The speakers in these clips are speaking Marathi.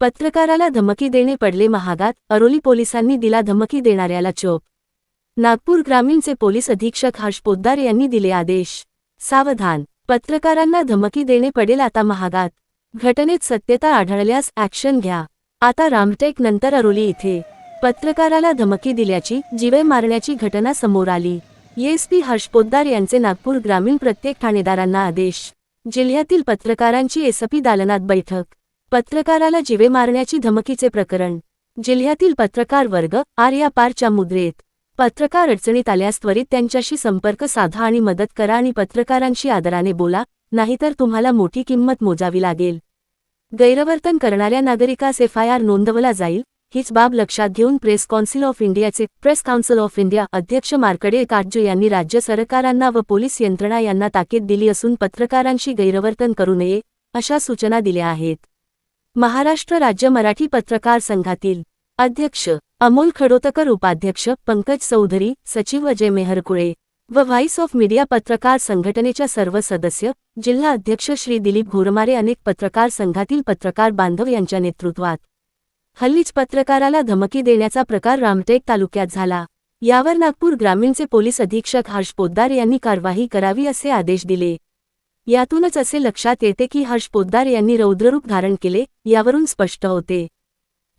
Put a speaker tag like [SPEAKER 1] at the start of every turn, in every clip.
[SPEAKER 1] पत्रकाराला धमकी देणे पडले महागात अरोली पोलिसांनी दिला धमकी देणाऱ्याला चोप. नागपूर ग्रामीणचे पोलीस अधीक्षक हर्ष पोद्दार यांनी दिले आदेश. सावधान पत्रकारांना धमकी देणे पडेल आता महागात. घटनेत सत्यता आढळल्यास ॲक्शन घ्या. आता रामटेक नंतर अरोली इथे. पत्रकाराला धमकी दिल्याची जीवे मारण्याची घटना समोर आली. एसपी हर्ष पोद्दार यांचे नागपूर ग्रामीण प्रत्येक ठाणेदारांना आदेश. जिल्ह्यातील पत्रकारांची एसपी दालनात बैठक. पत्रकाराला जिवे मारण्याची धमकीचे प्रकरण. जिल्ह्यातील पत्रकार वर्ग आर्या पारच्या मुद्रेत. पत्रकार अडचणीत आल्यास त्वरित त्यांच्याशी संपर्क साधा आणि मदत करा आणि पत्रकारांशी आदराने बोला नाहीतर तुम्हाला मोठी किंमत मोजावी लागेल. गैरवर्तन करणाऱ्या नागरिकास एफआयआर नोंदवला जाईल हीच बाब लक्षात घेऊन प्रेस कौन्सिल ऑफ इंडियाचे प्रेस काउन्सिल ऑफ इंडिया अध्यक्ष मार्कडे काटजू यांनी राज्य सरकारांना व पोलीस यंत्रणा यांना ताकीद दिली असून पत्रकारांशी गैरवर्तन करू नये अशा सूचना दिल्या आहेत. महाराष्ट्र राज्य मराठी पत्रकार संघातील अध्यक्ष अमोल खडोतकर उपाध्यक्ष पंकज चौधरी सचिव अजय मेहरकुळे व व्हाईस ऑफ मीडिया पत्रकार संघटनेच्या सर्व सदस्य जिल्हा अध्यक्ष श्री दिलीप घोरमारे अनेक पत्रकार संघातील पत्रकार बांधव यांच्या नेतृत्वात हल्लीच पत्रकाराला धमकी देण्याचा प्रकार रामटेक तालुक्यात झाला. यावर नागपूर ग्रामीणचे पोलीस अधीक्षक हर्ष पोद्दार यांनी कारवाई करावी असे आदेश दिले. यातूनच असे लक्षात येते की हर्ष पोद्दार यांनी रौद्ररूप धारण केले यावरून स्पष्ट होते.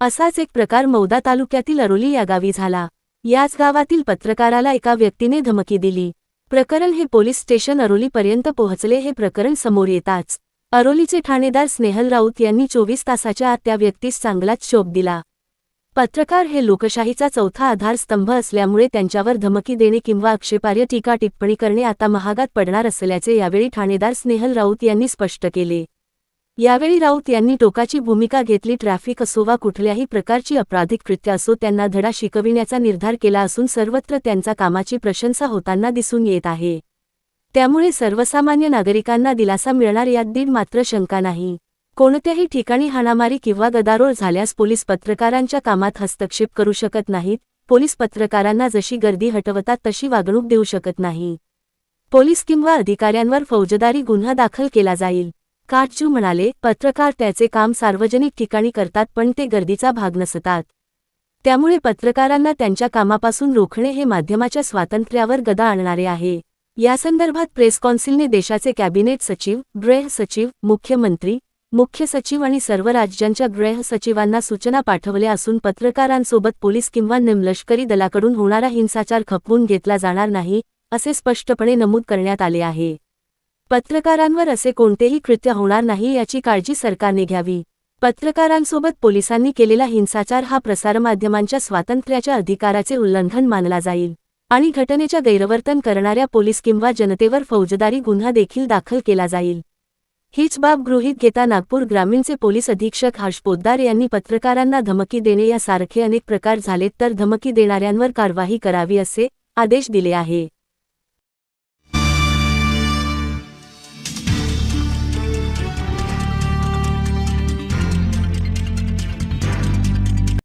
[SPEAKER 1] असाच एक प्रकार मौदा तालुक्यातील अरोली या गावी झाला. याच गावातील पत्रकाराला एका व्यक्तीने धमकी दिली. प्रकरण हे पोलीस स्टेशन अरोलीपर्यंत पोहोचले हे प्रकरण समोर येताच. अरोलीचे ठाणेदार स्नेहल राऊत यांनी चोवीस तासाच्या आत त्या व्यक्तीस चांगलाच शोभ दिला. पत्रकार हे लोकशाहीचा चौथा आधारस्तंभ असल्यामुळे त्यांच्यावर धमकी देणे किंवा आक्षेपार्ह टीका टिप्पणी करणे आता महागात पडणार असल्याचे यावेळी ठाणेदार स्नेहल राऊत यांनी स्पष्ट केले. यावेळी राऊत यांनी टोकाची भूमिका घेतली ट्रॅफिक असो वा कुठल्याही प्रकारची अपराधिक कृत्य असो त्यांना धडा शिकविण्याचा निर्धार केला असून सर्वत्र त्यांचा कामाची प्रशंसा होताना दिसून येत आहे. त्यामुळे सर्वसामान्य नागरिकांना दिलासा मिळणार यात दीड मात्र शंका नाही. कोणत्याही ठिकाणी हाणामारी किंवा गदारोळ झाल्यास पोलीस पत्रकारांच्या कामात हस्तक्षेप करू शकत नाहीत. पोलीस पत्रकारांना जशी गर्दी हटवतात तशी वागणूक देऊ शकत नाही. पोलीस किंवा अधिकाऱ्यांवर फौजदारी गुन्हा दाखल केला जाईल. काटजू म्हणाले पत्रकार त्याचे काम सार्वजनिक ठिकाणी करतात पण ते गर्दीचा भाग नसतात. त्यामुळे पत्रकारांना त्यांच्या कामापासून रोखणे हे माध्यमाच्या स्वातंत्र्यावर गदा आणणारे आहे. यासंदर्भात प्रेस कौन्सिलने देशाचे कॅबिनेट सचिव गृह सचिव मुख्यमंत्री मुख्य सचिव आणि सर्व राज्यांच्या गृह सचिवांना सूचना पाठवल्या असून पत्रकारांसोबत पोलीस किंवा निमलष्करी दलाकडून होणारा हिंसाचार खपवून घेतला जाणार नाही असे स्पष्टपणे नमूद करण्यात आले आहे. पत्रकारांवर असे कोणतेही कृत्य होणार नाही याची काळजी सरकारने घ्यावी. पत्रकारांसोबत पोलिसांनी केलेला हिंसाचार हा प्रसारमाध्यमांच्या स्वातंत्र्याच्या अधिकाराचे उल्लंघन मानला जाईल आणि घटनेच्या गैरवर्तन करणाऱ्या पोलीस किंवा जनतेवर फौजदारी गुन्हा देखील दाखल केला जाईल. हीच बाब गृहीत घेता नागपूर ग्रामीणचे पोलीस अधीक्षक हर्ष पोद्दार यांनी पत्रकारांना धमकी देणे यासारखे अनेक प्रकार झालेत तर धमकी देणाऱ्यांवर कारवाई करावी असे आदेश दिले आहे.